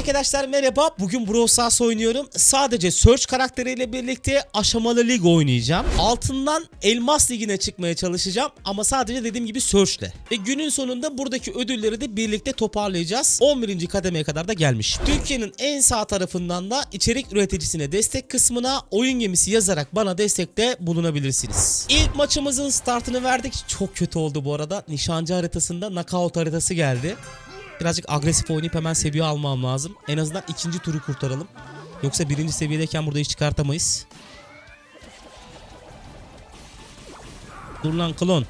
Arkadaşlar merhaba. Bugün Brawl oynuyorum. Sadece Search karakteriyle birlikte aşamalı lig oynayacağım. Altından Elmas Ligi'ne çıkmaya çalışacağım. Ama sadece dediğim gibi Search'le. Ve günün sonunda buradaki ödülleri de birlikte toparlayacağız. 11. kademeye kadar da gelmiş. Türkiye'nin en sağ tarafından da içerik üreticisine destek kısmına oyun gemisi yazarak bana destekte bulunabilirsiniz. İlk maçımızın startını verdik. Çok kötü oldu bu arada. Nişancı haritasında knockout haritası geldi. Birazcık agresif oynayıp hemen seviye almam lazım. En azından ikinci turu kurtaralım. Yoksa birinci seviyedeyken burada iş çıkartamayız. Dur lan klon.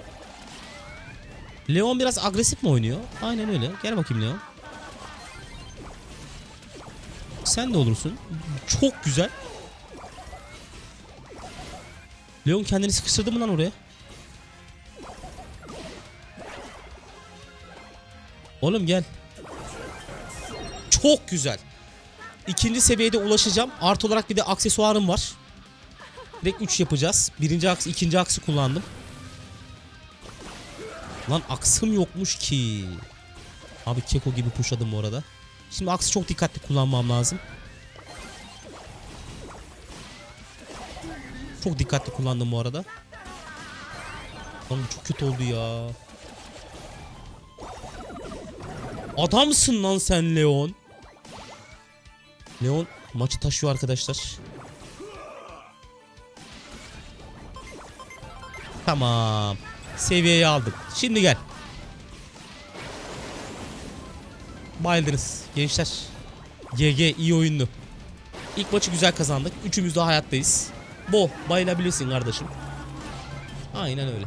Leon biraz agresif mi oynuyor? Aynen öyle. Gel bakayım Leon. Sen de olursun. Çok güzel. Leon kendini sıkıştırdı mı lan oraya? Oğlum gel. Çok güzel. İkinci seviyede ulaşacağım. Artı olarak bir de aksesuarım var. Direkt 3 yapacağız. Birinci aks, ikinci aksı kullandım. Lan aksım yokmuş ki. Abi keko gibi pushladım bu arada. Şimdi aksı çok dikkatli kullanmam lazım. Çok dikkatli kullandım bu arada. Lan çok kötü oldu ya. Adamsın lan sen Leon. Leon maçı taşıyor arkadaşlar. Tamam. Seviyeyi aldık. Şimdi gel. Bayıldınız gençler. GG iyi oyundu. İlk maçı güzel kazandık. Üçümüz de hayattayız. Bo bayılabilirsin kardeşim. Aynen öyle.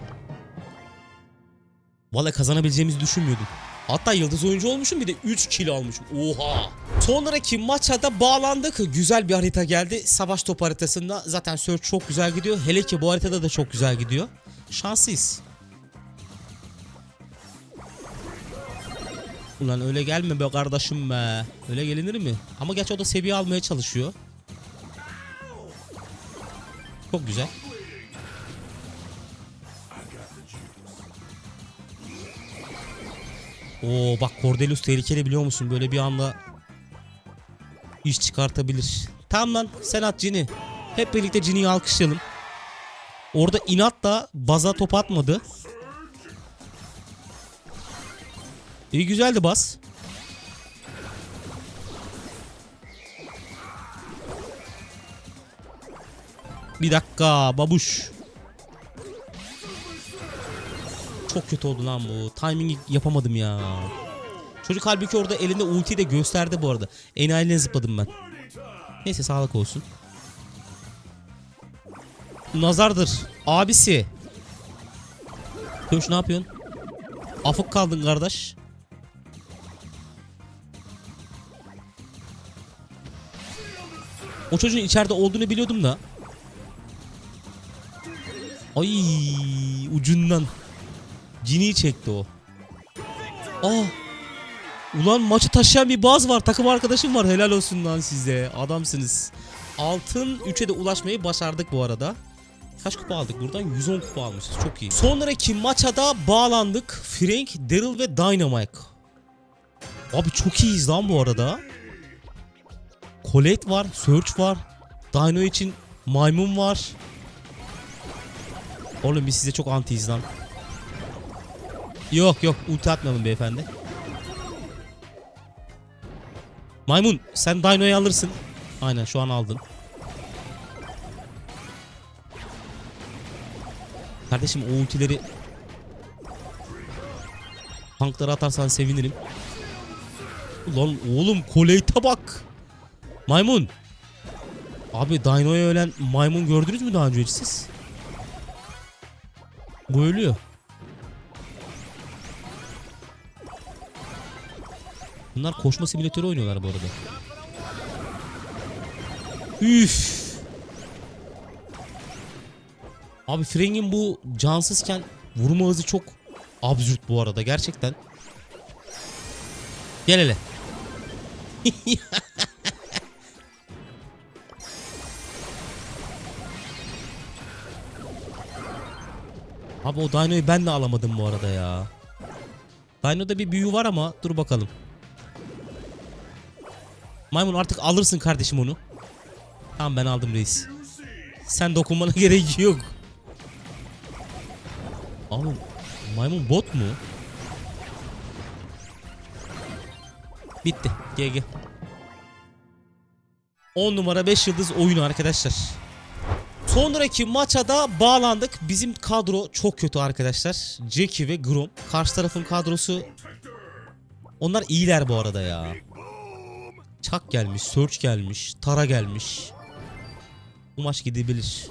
Vallahi kazanabileceğimizi düşünmüyordum. Hatta yıldız oyuncu olmuşum bir de 3 kilo almışım. Oha. Sonraki maça da bağlandık. Güzel bir harita geldi. Savaş top haritasında zaten search çok güzel gidiyor. Hele ki bu haritada da çok güzel gidiyor. Şanslıyız. Ulan öyle gelme be kardeşim be. Öyle gelinir mi? Ama gerçi o da seviye almaya çalışıyor. Çok güzel. Oo bak Cordelius tehlikeli biliyor musun? Böyle bir anda iş çıkartabilir. Tamam lan sen at Cini. Hep birlikte Cini'yi alkışlayalım. Orada inat da baza top atmadı. İyi güzeldi bas. Bir dakika babuş. Çok kötü oldu lan bu. Timing'i yapamadım ya. Çocuk halbuki orada elinde ultiyi de gösterdi bu arada. Enayiline zıpladım ben. Neyse sağlık olsun. Nazardır. Abisi. Köş ne yapıyorsun? Afık kaldın kardeş. O çocuğun içeride olduğunu biliyordum da. Ay ucundan. Cini çekti o. Aa. Ulan maçı taşıyan bir baz var. Takım arkadaşım var. Helal olsun lan size. Adamsınız. Altın 3'e de ulaşmayı başardık bu arada. Kaç kupa aldık buradan? 110 kupa almışız. Çok iyi. Sonraki maça da bağlandık. Frank, Daryl ve Dynamite. Abi çok iyiyiz lan bu arada. Colette var. Search var. Dino için maymun var. Oğlum biz size çok antiyiz lan. Yok yok ulti atmayalım beyefendi. Maymun sen Dino'yu alırsın. Aynen şu an aldın. Kardeşim o ultileri tanklara atarsan sevinirim. Ulan oğlum Colette'e bak. Maymun. Abi Dino'ya ölen maymun gördünüz mü daha önce hiç siz? Bu ölüyor. Bunlar koşma simülatörü oynuyorlar bu arada. Üf. Abi Frank'in bu cansızken vurma hızı çok absürt bu arada gerçekten. Gel hele. Abi o Dino'yu ben de alamadım bu arada ya. Dino'da bir büyü var ama dur bakalım. Maymun artık alırsın kardeşim onu. Tamam ben aldım reis. Sen dokunmana gerek yok. Abi maymun bot mu? Bitti. GG. 10 numara 5 yıldız oyunu arkadaşlar. Sonraki maça da bağlandık. Bizim kadro çok kötü arkadaşlar. Jackie ve Grom. Karşı tarafın kadrosu onlar iyiler bu arada ya. Çak gelmiş, Search gelmiş, Tara gelmiş. Bu maç gidebilir.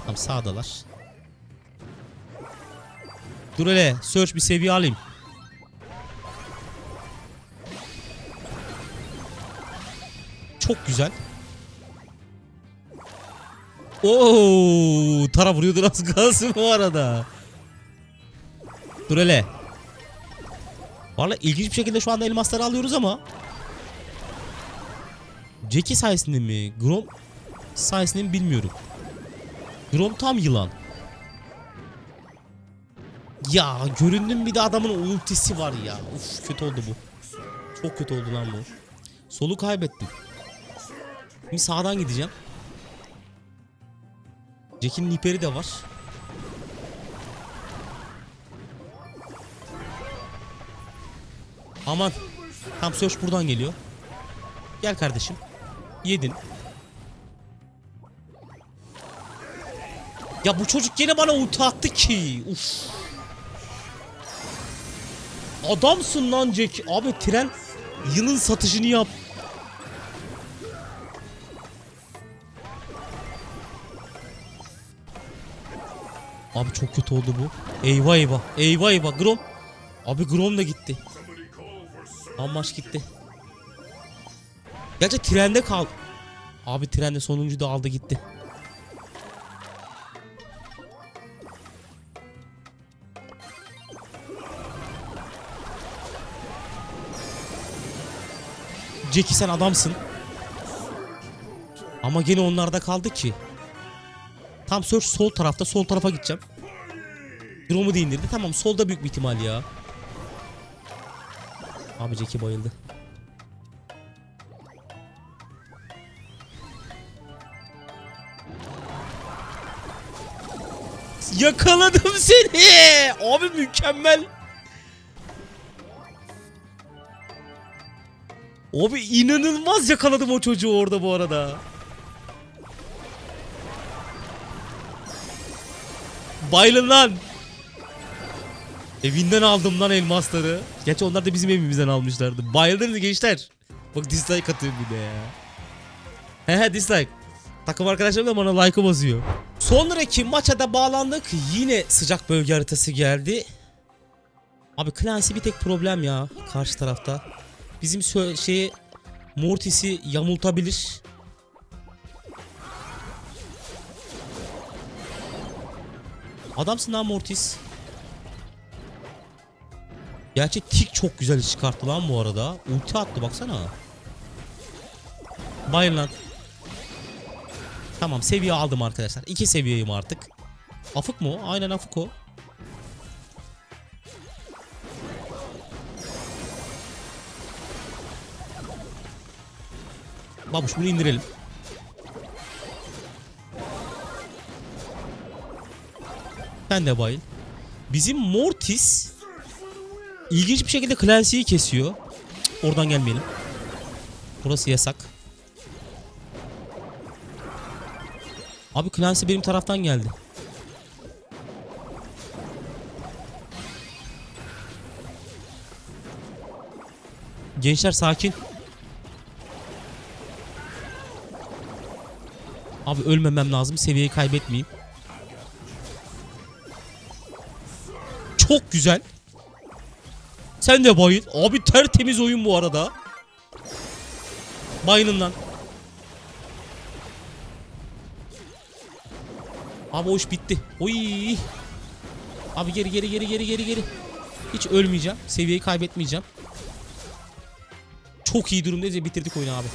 Tamam sağdalar. Dur hele Search bir seviye alayım. Çok güzel. Oo, Tara vuruyordu az kalsın bu arada. Dur hele. Valla ilginç bir şekilde şu anda elmasları alıyoruz ama Jackie sayesinde mi? Grom sayesinde mi bilmiyorum. Grom tam yılan. Ya göründüm bir de adamın ultisi var ya. Uf kötü oldu bu. Çok kötü oldu lan bu. Solu kaybettim. Şimdi sağdan gideceğim. Jack'in niperi de var. Aman. Tam search buradan geliyor. Gel kardeşim. Yedin. Ya bu çocuk gene bana ulti attı ki. Uf. Adamsın lan Jack. Abi tren yılın satışını yap. Abi çok kötü oldu bu. Eyvah eyvah. Eyvah eyvah. Grom. Abi Grom da gitti. Amaç gitti. Gerçi trende kal. Abi trende sonuncu da aldı gitti. Jackie sen adamsın. Ama gene onlarda kaldı ki. Tam search sol tarafta sol tarafa gideceğim. Drone'u da indirdi. Tamam solda büyük bir ihtimal ya. Abi Jackie bayıldı. Yakaladım seni. Abi mükemmel. Abi inanılmaz yakaladım o çocuğu orada bu arada. Bayılın lan. Evinden aldım lan elmasları. Gerçi onlar da bizim evimizden almışlardı. Bayıldınız gençler. Bak dislike atıyor bir de ya. He he dislike. Takım arkadaşlarım da bana like'ı basıyor. Sonraki maça da bağlandık. Yine sıcak bölge haritası geldi. Abi Clancy bir tek problem ya karşı tarafta. Bizim şeyi Mortis'i yamultabilir. Adamsın lan Mortis. Gerçi tik çok güzel çıkarttı lan bu arada. Ulti attı baksana. Bayır lan. Tamam seviye aldım arkadaşlar. İki seviyeyim artık. Afık mı o? Aynen afık o. Babuş bunu indirelim. Sen de bayıl. Bizim Mortis ilginç bir şekilde Clancy'yi kesiyor. Cık, oradan gelmeyelim. Burası yasak. Abi Clancy benim taraftan geldi. Gençler sakin. Abi ölmemem lazım. Seviyeyi kaybetmeyeyim. Çok güzel. Sen de bayıl. Abi tertemiz oyun bu arada. Bayılın lan. Abi o iş bitti. Oy. Abi geri geri geri geri geri geri. Hiç ölmeyeceğim. Seviyeyi kaybetmeyeceğim. Çok iyi durumdayız ya bitirdik oyunu abi.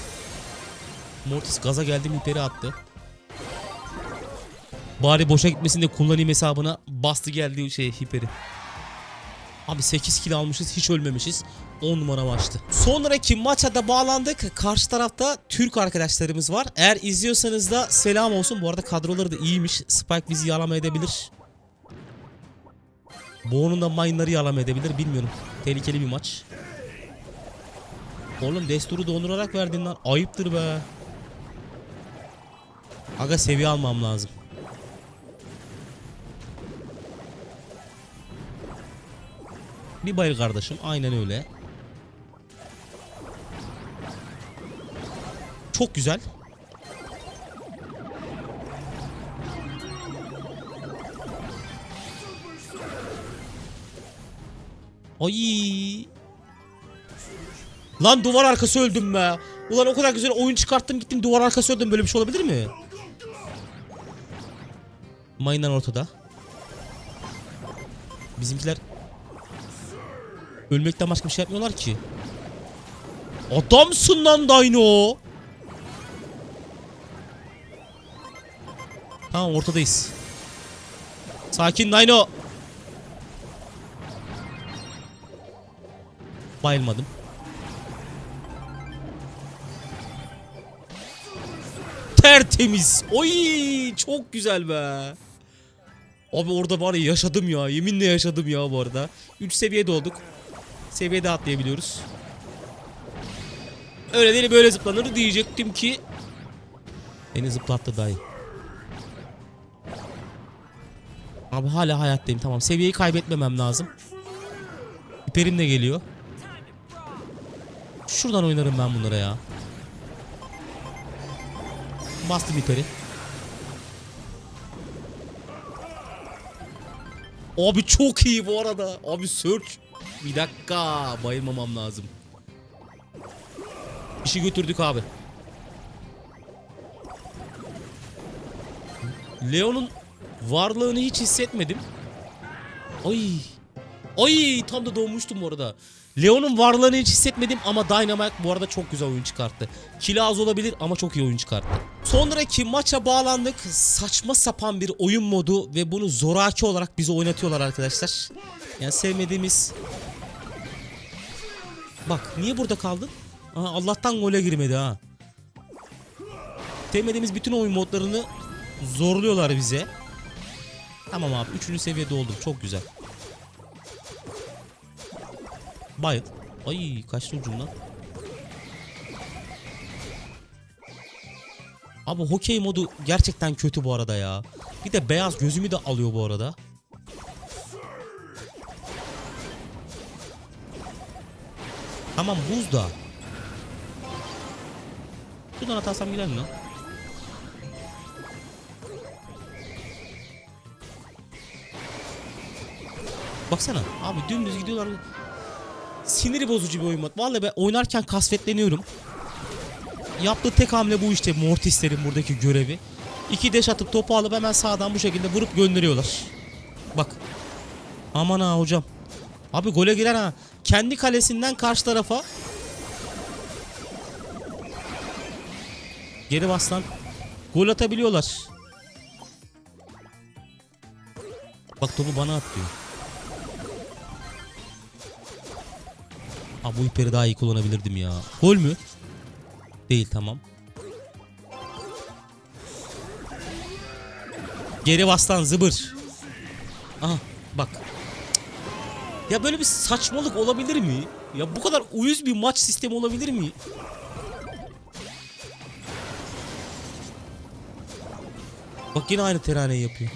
Mortis gaza geldi miperi attı. Bari boşa gitmesin de kullanayım hesabına bastı geldi şey hiperi. Abi 8 kill almışız hiç ölmemişiz. 10 numara maçtı. Sonraki maça da bağlandık. Karşı tarafta Türk arkadaşlarımız var. Eğer izliyorsanız da selam olsun. Bu arada kadroları da iyiymiş. Spike bizi yalama edebilir. Boğunun da mine'ları yalama edebilir. Bilmiyorum. Tehlikeli bir maç. Oğlum desturu dondurarak verdin lan. Ayıptır be. Aga seviye almam lazım. Bir bayıl kardeşim. Aynen öyle. Çok güzel. Ay. Lan duvar arkası öldüm be. Ulan o kadar güzel oyun çıkarttım gittim duvar arkası öldüm. Böyle bir şey olabilir mi? Mayından ortada. Bizimkiler ölmekten başka bir şey yapmıyorlar ki. Adamsın lan Dino. Tamam ortadayız. Sakin Dino. Bayılmadım. Tertemiz. Oy çok güzel be. Abi orada var ya yaşadım ya. Yeminle yaşadım ya bu arada. 3 seviyede olduk. Seviyede atlayabiliyoruz. Öyle değil böyle zıplanır diyecektim ki. Beni zıplattı dayı. Abi hala hayattayım tamam. Seviyeyi kaybetmemem lazım. Hiperim de geliyor. Şuradan oynarım ben bunlara ya. Bastım hiperi. Abi çok iyi bu arada. Abi search. Bir dakika. Bayılmamam lazım. İşi götürdük abi. Leon'un varlığını hiç hissetmedim. Ay. Ay tam da doğmuştum bu arada. Leon'un varlığını hiç hissetmedim ama Dynamite bu arada çok güzel oyun çıkarttı. Kill az olabilir ama çok iyi oyun çıkarttı. Sonraki maça bağlandık. Saçma sapan bir oyun modu ve bunu zoraki olarak bize oynatıyorlar arkadaşlar. Yani sevmediğimiz... Bak niye burada kaldın? Aha, Allah'tan gole girmedi ha. Sevmediğimiz bütün oyun modlarını zorluyorlar bize. Tamam abi 3. seviyede oldum çok güzel. Bayıl. Ay kaçtı ucundan. Abi hokey modu gerçekten kötü bu arada ya. Bir de beyaz gözümü de alıyor bu arada. Tamam buz da. Şuradan atarsam gider mi lan? Baksana abi dümdüz gidiyorlar. Siniri bozucu bir oyun mod. Vallahi ben oynarken kasvetleniyorum. Yaptığı tek hamle bu işte Mortis'lerin buradaki görevi. İki deş atıp topu alıp hemen sağdan bu şekilde vurup gönderiyorlar. Bak. Aman ha hocam. Abi gole giren ha. Kendi kalesinden karşı tarafa. Geri bastan. Gol atabiliyorlar. Bak topu bana at diyor. Bu iperi daha iyi kullanabilirdim ya. Gol mü? Değil tamam. Geri bastan zıbır. Aha bak. Ya böyle bir saçmalık olabilir mi? Ya bu kadar uyuz bir maç sistemi olabilir mi? Bak yine aynı teraneyi yapıyor.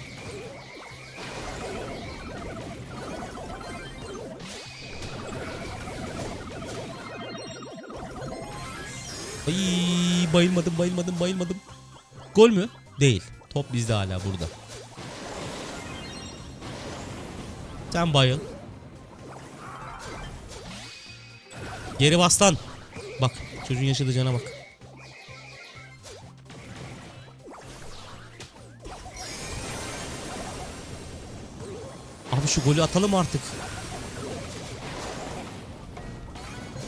Ay bayılmadım bayılmadım bayılmadım. Gol mü? Değil. Top bizde hala burada. Sen bayıl. Geri bastan. Bak çocuğun yaşadığı cana bak. Abi şu golü atalım artık.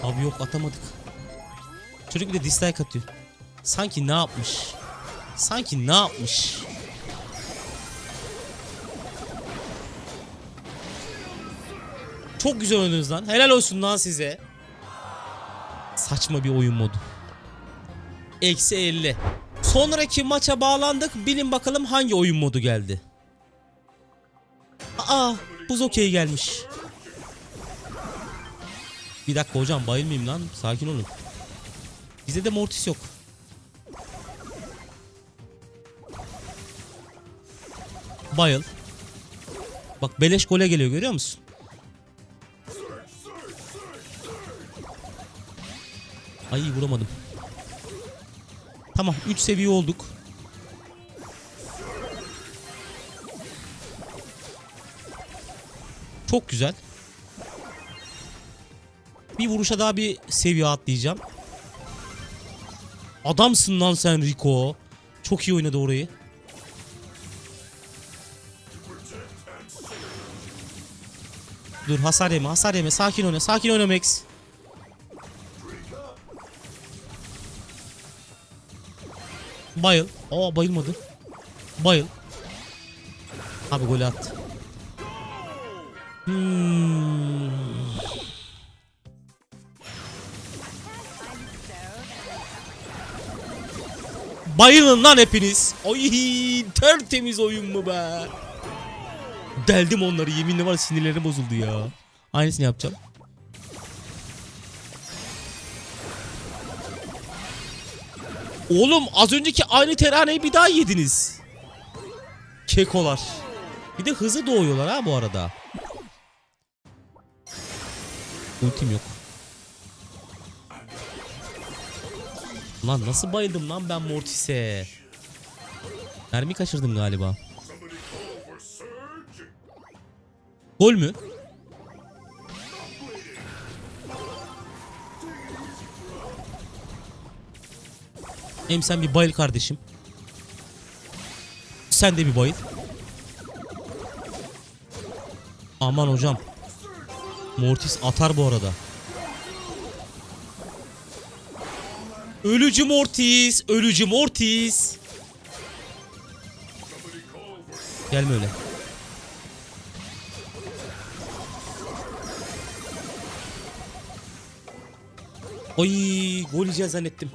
Abi yok atamadık. Çocuk bir de dislike atıyor. Sanki ne yapmış? Sanki ne yapmış? Çok güzel oynadınız lan. Helal olsun lan size. Saçma bir oyun modu. Eksi 50. Sonraki maça bağlandık. Bilin bakalım hangi oyun modu geldi. Aa buz okey gelmiş. Bir dakika hocam bayılmayayım lan. Sakin olun. Bizde de mortis yok. Bayıl. Bak beleş gole geliyor görüyor musun? Ay vuramadım. Tamam 3 seviye olduk. Çok güzel. Bir vuruşa daha bir seviye atlayacağım. Adamsın lan sen Rico. Çok iyi oynadı orayı. Dur hasar yeme hasar yeme sakin oyna sakin oyna Max. Bayıl. Aa bayılmadı. Bayıl. Abi golü attı. Hmm. Bayılın lan hepiniz. Ay tertemiz oyun mu be? Deldim onları yeminle var sinirlerim bozuldu ya. Aynısını yapacağım. Oğlum az önceki aynı teraneyi bir daha yediniz. Kekolar. Bir de hızlı doğuyorlar ha bu arada. Ultim yok. Lan nasıl bayıldım lan ben Mortis'e. Mermi kaçırdım galiba. Gol mü? Hem sen bir bayıl kardeşim. Sen de bir bayıl. Aman hocam. Mortis atar bu arada. Ölücü Mortis, ölücü Mortis. Gelme öyle. Ay gol yiyeceğiz zannettim.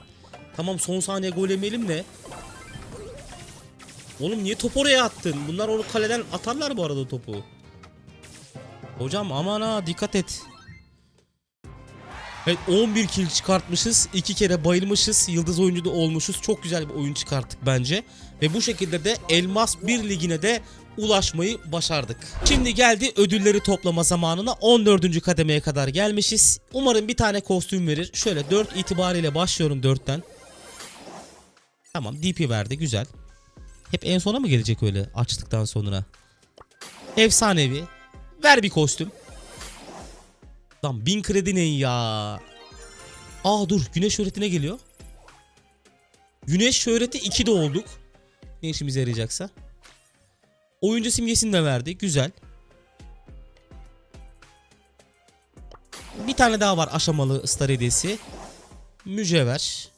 Tamam son saniye gol yemeyelim de. Oğlum niye top oraya attın? Bunlar onu kaleden atarlar bu arada topu. Hocam aman ha dikkat et. Evet 11 kill çıkartmışız. 2 kere bayılmışız. Yıldız oyuncu da olmuşuz. Çok güzel bir oyun çıkarttık bence. Ve bu şekilde de Elmas 1 ligine de ulaşmayı başardık. Şimdi geldi ödülleri toplama zamanına 14. kademeye kadar gelmişiz. Umarım bir tane kostüm verir. Şöyle 4 itibariyle başlıyorum 4'ten. Tamam DP verdi güzel. Hep en sona mı gelecek öyle açtıktan sonra? Efsanevi. Ver bir kostüm. Lan 1000 kredi ne ya? Aa dur güneş şöhretine geliyor. Güneş şöhreti 2 de olduk. Ne işimize yarayacaksa. Oyuncu simgesini de verdi. Güzel. Bir tane daha var aşamalı star hediyesi. Mücevher.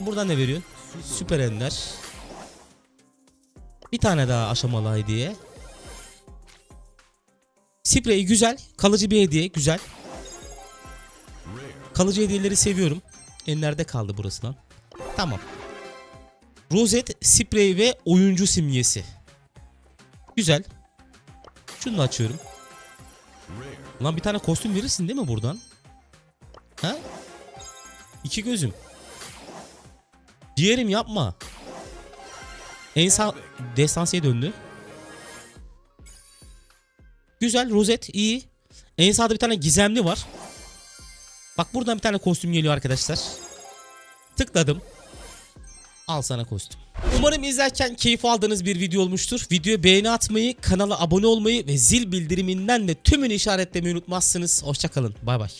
Buradan ne veriyorsun? Süper ender. Bir tane daha aşamalı hediye. Sprey güzel. Kalıcı bir hediye. Güzel. Kalıcı hediyeleri seviyorum. Enlerde kaldı burası lan. Tamam. Rozet, sprey ve oyuncu simgesi. Güzel. Şunu da açıyorum. Lan bir tane kostüm verirsin değil mi buradan? Ha? İki gözüm. Diğerim yapma. En sağ destansiye döndü. Güzel rozet iyi. En sağda bir tane gizemli var. Bak buradan bir tane kostüm geliyor arkadaşlar. Tıkladım. Al sana kostüm. Umarım izlerken keyif aldığınız bir video olmuştur. Videoya beğeni atmayı, kanala abone olmayı ve zil bildiriminden de tümünü işaretlemeyi unutmazsınız. Hoşçakalın. Bay bay.